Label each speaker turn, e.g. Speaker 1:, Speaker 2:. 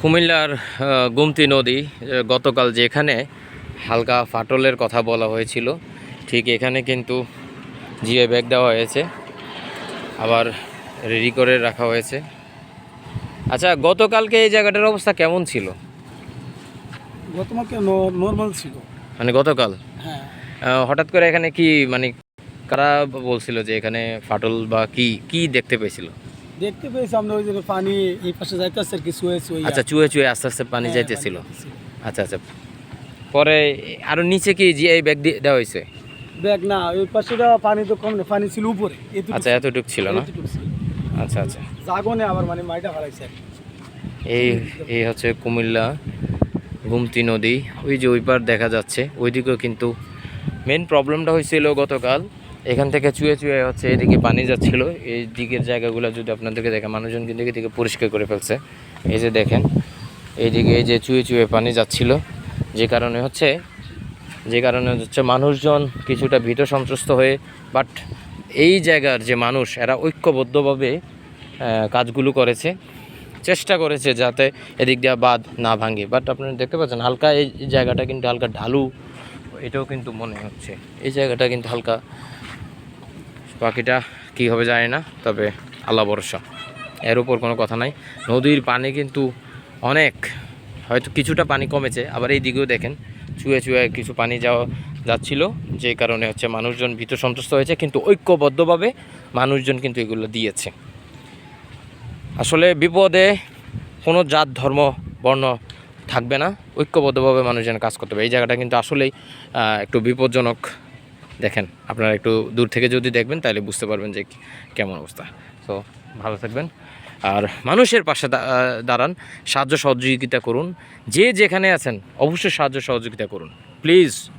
Speaker 1: কুমিল্লার গুমতি নদী গতকাল যেখানে হালকা ফাটলের কথা বলা হয়েছিল ঠিক এখানে কিন্তু জিএ ব্যাগ দেওয়া হয়েছে আবার রেডি করে রাখা হয়েছে। আচ্ছা গতকালকে এই জায়গাটার অবস্থা কেমন ছিল?
Speaker 2: নর্মাল ছিল।
Speaker 1: মানে গতকাল?
Speaker 2: হ্যাঁ।
Speaker 1: হঠাৎ করে এখানে কি মানে কারা বলছিল যে এখানে ফাটল বা কি কি দেখতে পেয়েছিল?
Speaker 2: দেখতে পেয়েছি আমরা ওই যে পানি এই পাশে যাইতেছে আর কিছু হয়েছে ওই
Speaker 1: আচ্ছা চুয়ে চুয়ে আস্তে আস্তে পানি
Speaker 2: হ্যাঁ,
Speaker 1: যাইতেছিল। আচ্ছা আচ্ছা। পরে আরও নিচে কি জিআই ব্যাগ দেওয়া হয়েছে?
Speaker 2: দেখ না ওই পাশে পানি তো কম না পানি ছিল উপরে
Speaker 1: আচ্ছা এতটুক ছিল না? আচ্ছা আচ্ছা।
Speaker 2: জাগনে আবার মানে মাইটা হারাইছে
Speaker 1: এই এই হচ্ছে কুমিল্লা গুমতি নদী ওই যে ওই পার দেখা যাচ্ছে। ওইদিকেও কিন্তু মেন প্রবলেমটা হয়েছিল গতকাল। এখান থেকে চুয়ে চুয়ে হচ্ছে এদিকে পানি যাচ্ছিল। এই দিকের জায়গাগুলো যদি আপনাদেরকে দেখেন মানুষজন কিন্তু এদিকে পরিষ্কার করে ফেলছে। এই যে দেখেন, এইদিকে এই যে চুয়ে চুয়ে পানি যাচ্ছিল। যে কারণে হচ্ছে, যে কারণে হচ্ছে মানুষজন কিছুটা ভীত সন্ত্রস্ত হয়ে বাট এই জায়গার যে মানুষ, এরা ঐক্যবদ্ধভাবে কাজগুলো করেছে, চেষ্টা করেছে যাতে এদিক দিয়ে বাদ না ভাঙে। বাট আপনারা দেখতে পাচ্ছেন, হালকা এই জায়গাটা কিন্তু হালকা ঢালু, এটাও কিন্তু মনে হচ্ছে। এই জায়গাটা কিন্তু হালকা বাকিটা কী হবে জানি না, তবে আল্লাহ ভরসা। এর উপর কোনো কথা নাই। নদীর পানি কিন্তু অনেক, হয়তো কিছুটা পানি কমেছে, আবার এই দিকেও দেখেন চুয়ে চুয়ে কিছু পানি যাওয়া যাচ্ছিল, যে কারণে হচ্ছে মানুষজন ভীত সন্তুষ্ট হয়েছে, কিন্তু ঐক্যবদ্ধভাবে মানুষজন কিন্তু এগুলো দিয়েছে। আসলে বিপদে কোনো জাত, ধর্ম, বর্ণ থাকবে না, ঐক্যবদ্ধভাবে মানুষজন কাজ করতে হবে। এই জায়গাটা কিন্তু আসলেই একটু বিপজ্জনক দেখেন, আপনারা একটু দূর থেকে যদি দেখবেন, তাহলে বুঝতে পারবেন যে কেমন অবস্থা। তো ভালো থাকবেন। আর মানুষের পাশে দাঁড়ান, সাহায্য সহযোগিতা করুন। যে যেখানে আছেন, অবশ্যই সাহায্য সহযোগিতা করুন। প্লিজ।